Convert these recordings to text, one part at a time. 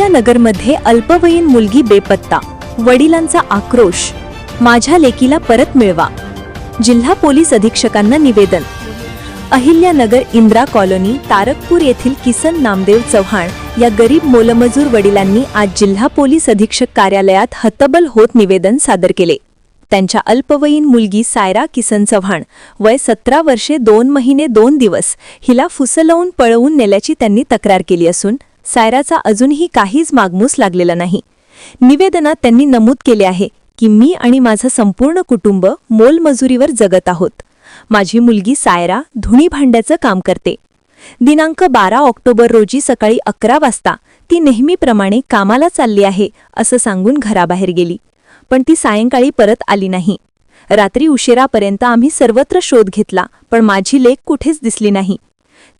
अहिल्यानगरमध्ये अल्पवयीन मुलगी बेपत्ता. वडिलांचा आक्रोश. माझ्या लेकीला परत मिळवा. जिल्हा पोलीस अधीक्षकांना निवेदन. अहिल्यानगर इंद्रा कॉलनी तारकपूर येथील किसन नामदेव चव्हाण या गरीब मोलमजूर वडिलांनी आज जिल्हा पोलीस अधीक्षक कार्यालयात हतबल होत निवेदन सादर केले. त्यांच्या अल्पवयीन मुलगी सायरा किसन चव्हाण वय सतरा वर्षे दोन महिने दोन दिवस हिला फुसलवून पळवून नेल्याची त्यांनी तक्रार केली असून सायराचा अजूनही काहीच मागमूस लागलेला नाही. निवेदनात त्यांनी नमूद केले आहे की मी आणि माझं संपूर्ण कुटुंब मोलमजुरीवर जगत आहोत. माझी मुलगी सायरा धुणी भांड्याचं काम करते. दिनांक बारा ऑक्टोबर रोजी सकाळी अकरा वाजता ती नेहमीप्रमाणे कामाला चालली आहे असं सांगून घराबाहेर गेली. पण ती सायंकाळी परत आली नाही. रात्री उशिरापर्यंत आम्ही सर्वत्र शोध घेतला पण माझी लेख कुठेच दिसली नाही.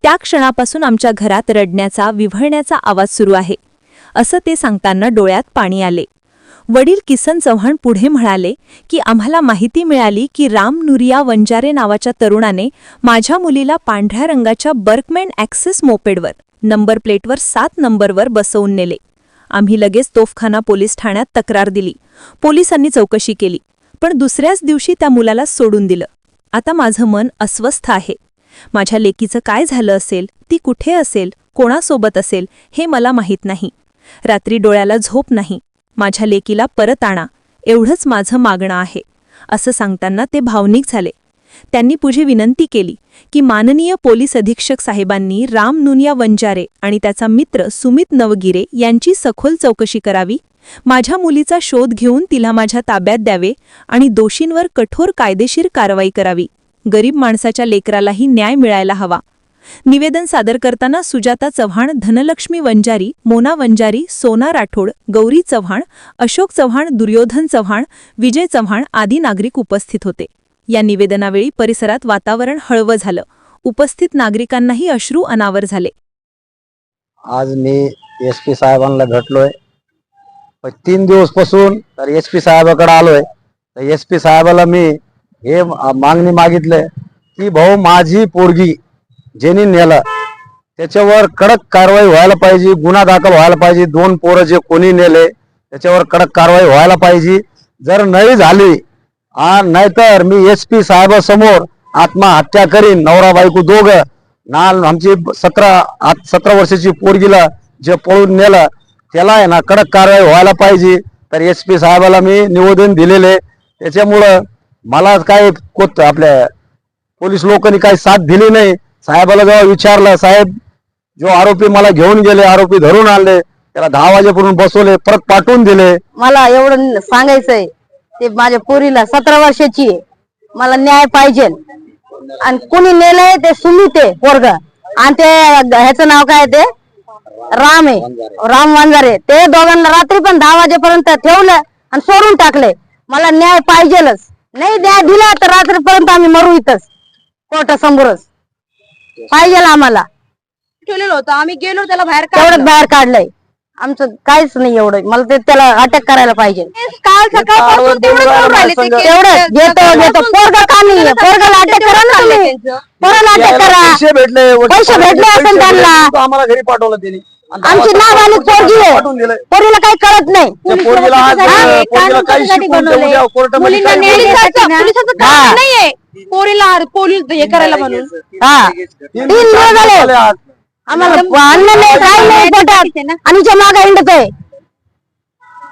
त्या क्षणापासून आमच्या घरात रडण्याचा विव्हळण्याचा आवाज सुरू आहे असं ते सांगताना डोळ्यात पाणी आले. वडील किसन चव्हाण पुढे म्हणाले की आम्हाला माहिती मिळाली की राम नुरिया वंजारे नावाच्या तरुणाने माझ्या मुलीला पांढऱ्या रंगाच्या बर्कमॅन ॲक्सेस मोपेडवर नंबर प्लेटवर सात नंबरवर बसवून नेले. आम्ही लगेच तोफखाना पोलीस ठाण्यात तक्रार दिली. पोलिसांनी चौकशी केली पण दुसऱ्याच दिवशी त्या मुलाला सोडून दिलं. आता माझं मन अस्वस्थ आहे. माझ्या लेकीचं काय झालं असेल ती कुठे असेल कोणासोबत असेल हे मला माहीत नाही. रात्री डोळ्याला झोप नाही. माझ्या लेकीला परत आणा. एवढंच माझं मागणं आहे. असं सांगताना ते भावनिक झाले. त्यांनी पुढे विनंती केली की माननीय पोलीस अधीक्षक साहेबांनी राम नुनिया वंजारे आणि त्याचा मित्र सुमित नवगिरे यांची सखोल चौकशी करावी माझ्या मुलीचा शोध घेऊन तिला माझ्या ताब्यात द्यावे आणि दोषींवर कठोर कायदेशीर कारवाई करावी. गरीब माणसाच्या लेकरालाही न्याय मिळायला हवा. निवेदन सादर करताना सुजाता चव्हाण धनलक्ष्मी वंजारी मोना वंजारी सोना राठोड गौरी चव्हाण अशोक चव्हाण दुर्योधन चव्हाण विजय चव्हाण आदी नागरिक उपस्थित होते. या निवेदनावेळी परिसरात वातावरण हळवं झालं. उपस्थित नागरिकांनाही अश्रू अनावर झाले. आज मी एस पी साहेबांना भेटलोय. तीन दिवसपासून तर एस पी साहेबाकडे आलोय. तर एस पी साहेबाला मी हे मागणी मागितलंय की भाऊ माझी पोरगी ज्यांनी नेलं त्याच्यावर कडक कारवाई व्हायला पाहिजे गुन्हा दाखल व्हायला पाहिजे दोन पोरं जे कोणी नेले त्याच्यावर कडक कारवाई व्हायला पाहिजे. जर नाही झाली आ नाहीतर मी एस पी साहेबासमोर आत्महत्या करीन नवरा बायको दोघं. ना आमची सतरा सतरा वर्षाची पोरगीला जे पळून नेलं त्याला आहे ना कडक कारवाई व्हायला पाहिजे. तर एस पी साहेबाला मी निवेदन दिलेले. त्याच्यामुळं मला काय कोत आपल्या पोलीस लोकांनी काही साथ दिली नाही? साहेबाला जेव्हा विचारलं साहेब जो आरोपी मला घेऊन गेले आरोपी धरून आणले त्याला दहा वाजेपर्यंत बसवले परत पाठवून दिले. मला एवढं सांगायचंय ते माझ्या पोरीला सतरा वर्षाची आहे. मला न्याय पाहिजे. आणि कुणी नेलंय ते सुमित आहे पोरग. आणि ते ह्याचं नाव काय ते? राम आहे. राम वांजारे ते दोघांना रात्री पण दहा वाजेपर्यंत ठेवलं आणि सोडून टाकले. मला न्याय पाहिजेलच. नाही न्याय दिला तर रात्रीपर्यंत आम्ही मरू इथंच कोर्टासमोरच. पाहिजे आम्हाला. ठेवलेलं होतं. आम्ही गेलो त्याला बाहेर तेवढंच काढलं. बाहेर काढलंय. आमचं काहीच नाही एवढं. मला ते त्याला अटक करायला पाहिजे. काल सकाळपासून तेवढंच करून राहिले ते केस- तेवढंच घेतो घेतो. पोरगा का नाही पोरगाला अटक करा ना तुम्ही. पोराला अटक करा. भेटले पैसे भेटले असेल त्यांना. तो आम्हाला घरी पाठवलं त्यांनी. आणि दहा आमची नाव आणि पोरगी पाठवून दिलंय. आहे पोरीला काही कळत नाही. त्या पोरगीला आज पोरगीला कानून काही कशासाठी शिकवून बनवलंय? उद्या कोर्टामध्ये मुलींना काही नेली बोलू. जायचं, पोलिसाचं काम. नाहीये. पोरीला पोलीस हे करायला म्हणून. हा. तीन तीन दिवस झाले आज. आम्हाला अन्न नाही काही नाही पोटात आणि मागे हिंडतोय